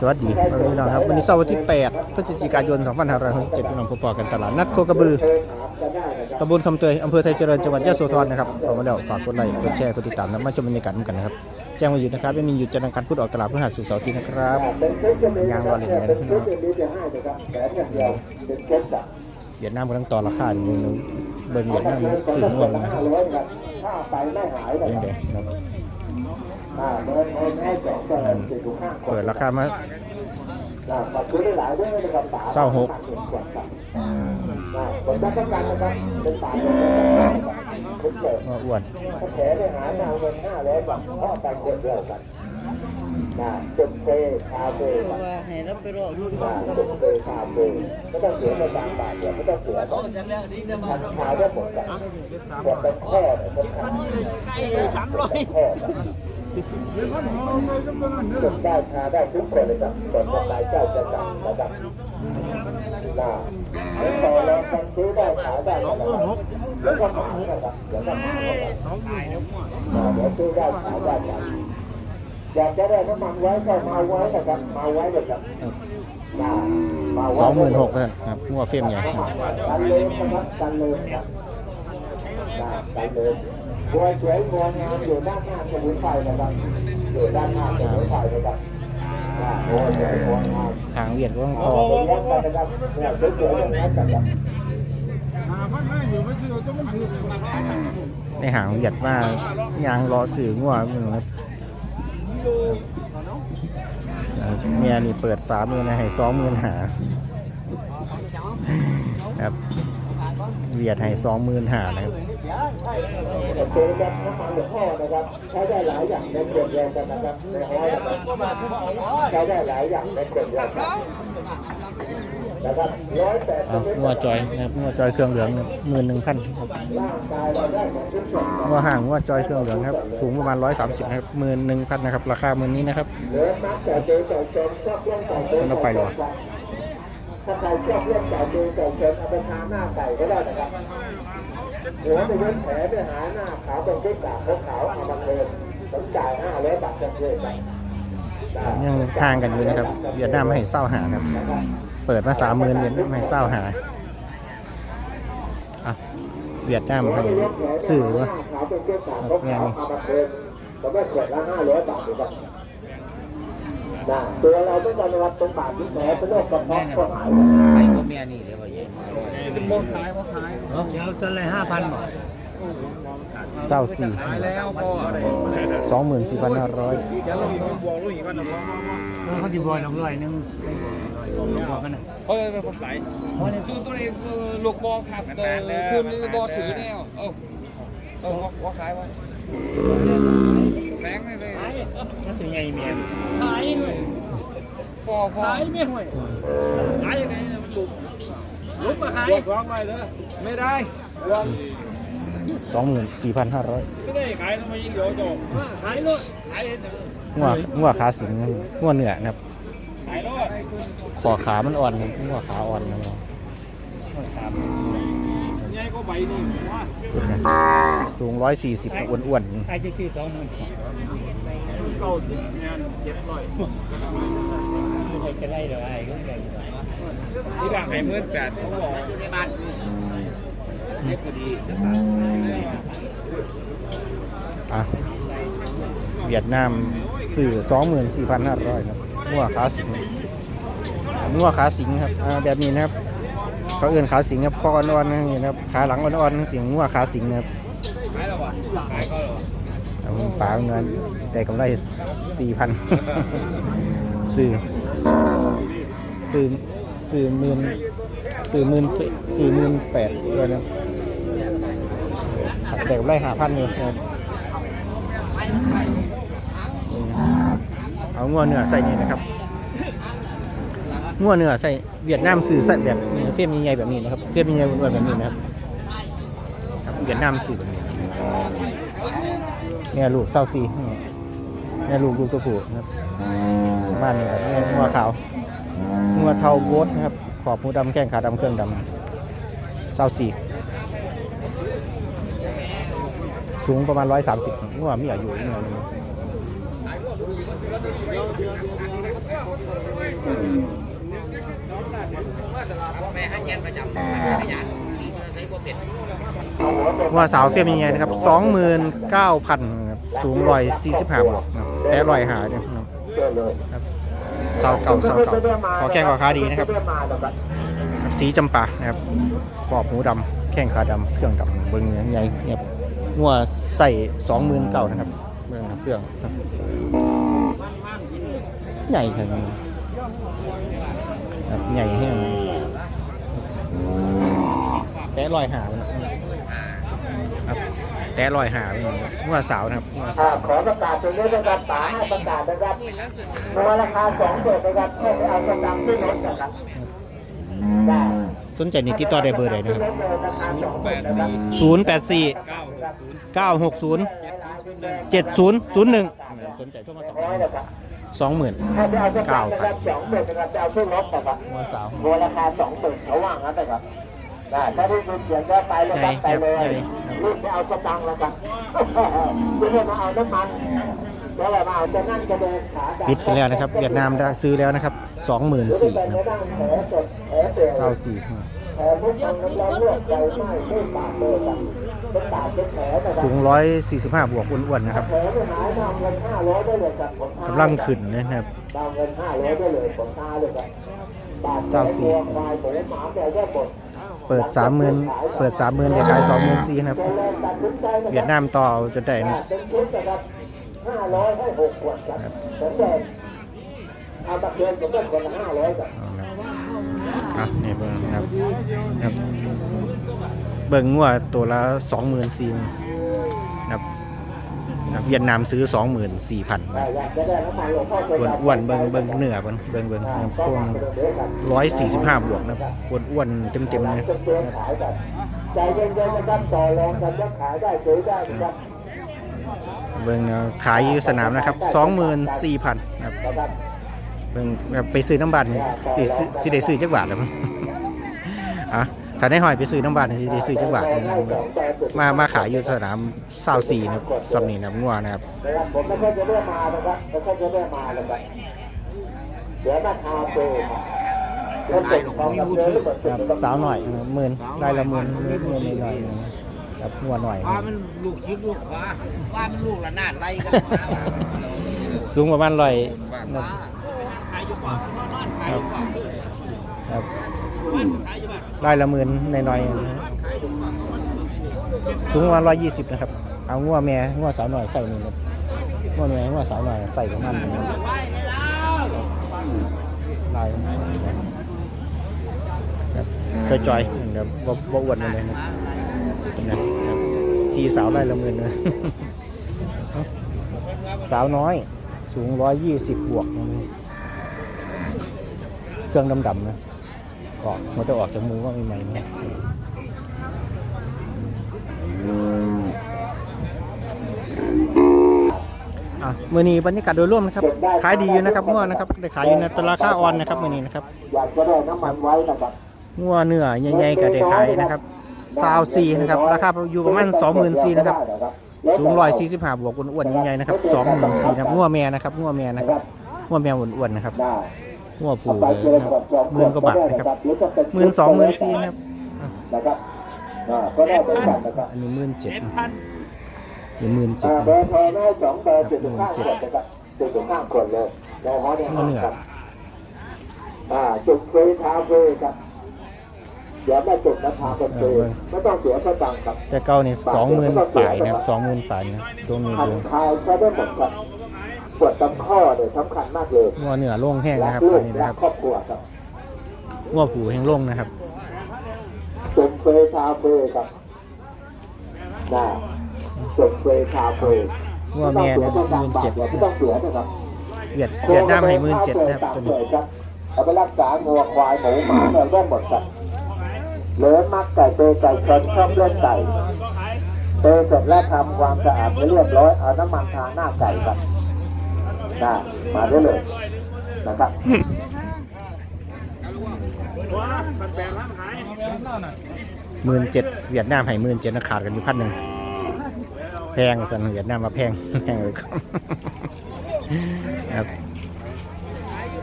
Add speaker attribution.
Speaker 1: สวัสดีพี่น้องครับวันนี้เสาร์วันที่ 8 พฤศจิกายน 2567พี่น้องพบกันตลาดนัดโคกระบือตำบลคำเตยอำเภอไทยเจริญจังหวัดยะโสธรนะครับเข้ามาแล้วฝากกดไลค์กดแชร์กดติดตามและมาชมบรรยากาศกันนะครับแจ้งมาอยู่นะครับไม่มีหยุดจันทร์อังคารพุธออกตลาดพฤหัสศุกร์เสาร์อาที่นะครับยางรอเลยนะพี่น้องเวียดนามกำลังต่อราคาอยู่นึงเบิ่งเวียดนามสื่อรวมนะครับ เป็นไงครับเปิดราคามาเศร้าหกก็อ้วน
Speaker 2: แผลไปหาดาวเงินห้าร้อยบาทเพราะไปคนเดียวกันนะจุดเฟคาเฟ่
Speaker 3: เพราะว่าให้เราไปรอรุ่น
Speaker 2: นะจุดเฟคาเฟ่ไม่ต้องเสียไปสามบาทเดียวไม่ต้องเสียหรอกทำขายได้หมดกันหมดเป็นแค่เนี่ยเป็นขายสามร้อยแค่ จุดได้ชาได้ทุกคนเลยครับกดกำไรเจ้าจะจับนะครับนะแล้วพอเราทำซื้อได้ขายได้แล้วนะครับแล้วก็หมานะครับแล้วก็หมานะครับเดี๋ยวซื้อได้ขายได้ครับอยากจะได้น้ำมันไว้ก็มาไว้นะครับมาไว้เลยครับ
Speaker 1: สองหมื่นหกครับงัวเฟี้ยมใหญ่
Speaker 2: กันเลยครับกันเลยครับกันเลย บัวสวยบัวงามอยู่ด้านหน้าสมุนไพรนะครับอยู่ด้านหน้าสมุนไพรนะครับนะบัวสวยบัวงาม
Speaker 1: หางเวียดก็ต้องพ
Speaker 2: เอา
Speaker 1: อ
Speaker 2: ไปเลี้ยงกันนะครับเนี่ยสวยๆอย่างนั้นนะครับ
Speaker 1: ในหางเวียดว่ายางรอสื่องัวมึงครับเมียนี่เปิดสามเมียนะให้สองหมื่นหาครับ เวียดให้สองหมื่นหานะครับ
Speaker 2: เจอกันน้ำมันหลวงพ่อนะครับใช้ได้หลายอย่างในเปลี่ยนแปลงกันนะครับในห้อยนะครับใช้ได้หลายอย่างในเปลี่ยนแปลงกันนะครับร้อยแปด
Speaker 1: เอางัวจอยนะครับงัวจอยเครื่องเหลืองหมื่นหนึ่งพันครับ
Speaker 2: ร่างกายเราได้หมดทุกส่วน
Speaker 1: งัวห่างงัวจอยเครื่องเหลืองครับ สูงประมาณร้อยสามสิบนะครับหมื่นหนึ่งพันนะครับ ราคาหมื่นนี้นะครับ
Speaker 2: เหลือมักแต่เจอแต่เจนชอบเล่นแต่เจน
Speaker 1: มันเอาไปเหรอ
Speaker 2: ถ้าใครชอบเล่นแต่เจนแต่เจนเอาไปทาหน้าไก่ก็ได้นะครับหัวไปเย็บแผลไปหาหน้าขาวตรงที่กาบขาวเอามาเทินผมจ่ายห้าร้อยบาทจะเกินไป
Speaker 1: ยังห่างกันอยู่นะครับ เวียดนามไม่ให้เศร้าหาครับ
Speaker 2: นะครับ
Speaker 1: เปิดมาสามหมื่นเวียดนามให้เศร้าหาอะเวียดนามให้สื่อวะ
Speaker 2: ขาวเป็นเสื้อขาวเขาขาวเกิดละห้าร้อยบาทดีกว่า ตัวเราต้องการรับตรงบาทที่แผลเป็นโรคกระเพาะก็หาย
Speaker 4: ไอ้พวกเมียนี่เดี๋ยวไปเย็น
Speaker 5: เดี๋ยวจะเลยห้าพันบาท
Speaker 1: เศร้าสี่
Speaker 5: แล้วก็
Speaker 1: สองหมื่นสี่พันห้าร้อย
Speaker 5: เขาจะบอยลงร้อยหนึงบอกกันนะ
Speaker 4: เฮ้ยเป็นคนไหลคือตัวเองลูกบอครับเออคือบอสือแนวเออเออว่าขายไว้ แรงเลยเลย
Speaker 5: มันถึงไงเมีย
Speaker 4: ขายเลยฟอฟอ
Speaker 5: ขายไม่ห่วยขายยังไงมันลุกลุกมาขายสองร้อยเลย
Speaker 4: ไม่ได้
Speaker 1: สองหมื่นสี่พันห้าร้อย
Speaker 5: ไม่ได้ขายทำไมยิงเดี๋ยวจบขายเลยขายเห็น
Speaker 1: งัวงัวขาสิงครับงัวเหนือนะครับ
Speaker 5: ขายรถ
Speaker 1: คอขามันอ่อนครับงัวขาอ่อนนะครับ
Speaker 5: ยังก็ใบนี่ว่า
Speaker 1: สูงร้อยสี่สิบอ้วน
Speaker 5: ขายที่ที่สองหมื่นเก้าสิบเงินเจ็ดร้อยไม่ใช่จะไล่หรอไอ้ก็ไง
Speaker 4: ที่บ้านให้หมื่นแปดเขาบอก
Speaker 1: ๆอะเวียดนามสื่อสองหมื่นสี่พันห้าร้อยครับงัวขาสิงงัวขาสิงครับอ่าแบบนี้นะครับ เขาเอื่นขาสิงครับคออ่อนๆนี่นะครับขาหลังอ่อนๆเสียงงัวขาสิงครับ
Speaker 4: ขายแล้ววะขายก็แล้ว
Speaker 1: เอาปลาเงินได้กำไรสี่พันซื้อซื้อซื้อหมื่นซื้อหมื่นสี่หมื่นแปดเลยนะได้กำไรห้าพันอยู่นะครับเอางัวเนื้อใส่นี่นะครับ งัวเนื้อใส่เวียดนามซื้อใส่แบบนี้เฟียมใหญ่ๆแบบนี้นะครับเฟียมใหญ่ๆอ้วนๆแบบนี้นะครับเวียดนามซื้อแบบนี้แม่ลูกเศร้าซีแม่ลูกลูกตัวผู้นะครับประมาณนี้ครับแม่งัวขาวงัวเทาโบดนะครับขอบหูดำแข้งขาดำเครื่องดำเศร้าซีสูงประมาณ 130งัวมีอายุนิดหน่อยนึง
Speaker 4: แม่ให้เงินประจำขยันมีเงินใช้บ่เป็น
Speaker 1: ว่าสาวเฟียมยังไงนะครับสองหมื่นเก้าพันสูงร้อยสี่สิบห้าบวกนะแต่ร้อยหาเนี่ยครับ
Speaker 2: เสา
Speaker 1: วเก่าสาวเก่าขอแข้งขอขาดีนะครับ สีจำปานะครับขอบหูดำแข้งขาดำเครื่องดำเบิ้งใหญ่เนี่ยงัวใส่สองหมื่นเก้านะครับเบิ้งเครื่องใหญ่ขนาดนี้ ครับใหญ่แห้งแต่ลอยหาไปนะครับแต่ลอยหาไปงัวสาวนะครับงัว
Speaker 2: อ่า
Speaker 1: สาว
Speaker 2: ขอประกาศตรงนี้นะครับป๋าให้ประกาศนะครับในราคาสองเจ็ดนะครับให้ไปเอาสตางค์ที่รถนะครับได้
Speaker 1: สนใจนี่ติดต่อได้เบอร์ใดนะครับ
Speaker 2: ราคาสองเจ็ดนะครับ
Speaker 1: ศูนย์แปดสี่เก้าหกศูนย์เจ็ดศูนย์ศูนย์หนึ่งสนใจโทรมาสอบ
Speaker 2: ร้อยนะครับ
Speaker 1: สองหมื่น
Speaker 2: ให้ไปเอาสตางค์นะครับสองเจ็ดนะครับจะเอาขึ้นรถนะครับ
Speaker 1: งัวสาว
Speaker 2: มูลค่าสองหมื่นเขาว่างนั้นนะครับได้ถ้าได้ยินเสียงก็ไปเลยครับไปเลยรีบไปเอาสตังค์แล้วกันไม่ใช่มาเอาน้ำมันแล้วอะไรมาเอาจะนั่งจะเดินขา
Speaker 1: ปิดกันแล้วนะครับ เวียดนามได้ซื้อแล้วนะครับสองหมื่นสี่ครับเศร้าสี่
Speaker 2: แผลทุกคนน้ำร้อนลวกใจไหม้ไม่ปากเลยครับ เป็นปากเป็นแผลนะครับ
Speaker 1: สูงร้อยสี่สิบห้าบวกอ้วนๆนะครับ
Speaker 2: แผลไม่หายนำเงินห้าร้อยได้เลยครับผม
Speaker 1: กำลังขึ้นนะครับ
Speaker 2: นำเงินห้าร้อยได้เลยผมตาเลยครับบาท
Speaker 1: เศร้าสี่
Speaker 2: ตัวควายหมูหมาแมวได้หมด
Speaker 1: เปิดสามหมื่นเปิดสามหมื่นได้ขายสองหมื่นสี่นะครับ เวียดนามต่อจนได้นะ
Speaker 2: เป็นชุดนะครับห้าร้อยให้หกขวดครับสมเด็จเอาตะเกียงสมเด็จคนละห้าร้อยครับ
Speaker 1: เอาละอะนี่เบิ่งนะครับครับ เบิ่งงัวตัวละสองหมื่นสี่นะครับเวียดนามซื้อสองหมื่นสี่พัน
Speaker 2: แต่อยากจะได้น้ำมันหลวงพ่อ
Speaker 1: อ้วนอ้วนเบิ่งเบิ่งเนื้อเบิงเบิ่งเบิ่งพวกร้อยสี่สิบห้าบวกนะครับอ้วนอ้วนเต็มเต็มเลย
Speaker 2: ใจเย็นๆนะครับต่อรองกันจะขายได้ซื้อได้ครับ
Speaker 1: เบิ่งขายอยู่สนามนะครับสองหมื่นสี่พันนะครับเบิ่งไปซื้อน้ำบาทนี่สิซื้อสิได้ซื้อจักบาทแล้วมั้งอะ ถ้าได้หอยไปซื้อน้ำบาทนี่สิได้ซื้อจักบาทนี่นะครับมามาขายอยู่สนามซาวซีนะครับสำนีนะครับงัวนะครับ
Speaker 2: นะครับผมไม่ค่อยจะได้มานะครับไม่ค่อยจะได้มานะครับเดี๋ยวมาทาโปครับแล้วเก็บของกับเนื้อหมด
Speaker 1: ครับสาวหน่อยนะครับหมื่นรายละหมื่นหมื่นหมื่นหน่อยๆนะครับงัวหน่อย
Speaker 4: ว่ามันลูกยิกลูกขวาว่ามันลูกละนาดไล่กันมา
Speaker 1: สูงประมาณร้อยนะ
Speaker 4: ว่า
Speaker 1: ครับครับ รายละหมื่นหน่อยๆนะครับสูงประมาร้อยยี่สิบนะครับ เอางัวแม่งัวสาวหน่อยใส่นี่ครับงัวแม่งัวสาวหน่อยใส่ประมาณนี้นะครับลายครับจอยๆครับบ่บ่อ้วนเลยนะครับนะครับสีสาวรายละหมื่นเลยสาวน้อยสูงร้อยยี่สิบบวก เครื่องดำๆนะ ออกมันจะออกจากมือว่ามีไหมนะอะมือนี้บรรยากาศโดยรวมนะครับ ขายดีอยู่นะครับงัวนะครับได้ขายอยู่ในตลาดค่าออนนะครับมือนี้นะครับ
Speaker 2: อยากจะได้น้ำมันไว้นะครับ
Speaker 1: งัวเนื้อใหญ่ๆก็ได้ขายนะครับซาวซีนะครับราคาอยู่ประมาณสองหมื่นสี่นะครับสูงร้อยสี่สิบห้าบวกอ้วนๆใหญ่ๆนะครับสองหมื่นสี่นะครับงัวแม่นะครับงัวแม่นะครับงัวแม่อ้วนๆนะครับ
Speaker 2: ได้
Speaker 1: งัวผูเลยนะครับหมื่นกว่าบาทนะครับหมื่นสองหมื่นสี่นะครับ
Speaker 2: นะครับอ่าก็ได้เป็นกันนะครับ
Speaker 1: อันนี้หมื่นเจ็ด
Speaker 5: เจ็ดพัน
Speaker 1: นี่หมื่นเจ็ด
Speaker 2: อ่าเบอร์โทรได้สองเบอร์จุดถึงข้างขวดนะครับจุดถึงข้างขวดเลยในฮอตเนี่ยครับอ่าจุดฟรีทาฟรีครับเดี๋ยวไม่จุดนะทาเป็นฟรีไม่ต้องเสียสตังค์ครับ
Speaker 1: แต่เก้านี่สองหมื่นปลายนะครับสองหมื่นปลายนะตรงนี้
Speaker 2: คัน
Speaker 1: เลย
Speaker 2: คายใช้ได้หมดครับป วดตำข้อเนี่ยสำคัญมากเลย
Speaker 1: งัวเนื้อโล่งแห้งนะครับตอนนี้นะครับ
Speaker 2: ครอบครัวครับ
Speaker 1: งัวผูแห้งโล่งนะครับ
Speaker 2: จุดฟรีทาฟรีครับได้จุดฟรีทาฟรี
Speaker 1: งัวแม่เนี่ยหมื่นเจ็ด
Speaker 2: ไม่ต้องเสียนะครับ
Speaker 1: เวียดเวียดนามให้มื่นเจ็ดนะครับตัวนี้
Speaker 2: ครับเอาไปรักษางัวควายหมูหมาแมวได้หมดครับเหลือมักไก่เปไก่ชนชอบเล่นไก่เปเสร็จแล้วทำความสะอาดให้เรียบร้อยเอาน้ำมันทาหน้าไก่ครับ ได้มาได้เลยนะครับ
Speaker 5: ว้าพันแปดล้า
Speaker 1: หมื่นเจ็ดเวียดนามให้หมื่นเจ็ดนะขาดกันอยู่พันหนึ่งแพงสันเวียดนามมาแพงแพงเลยครับครับ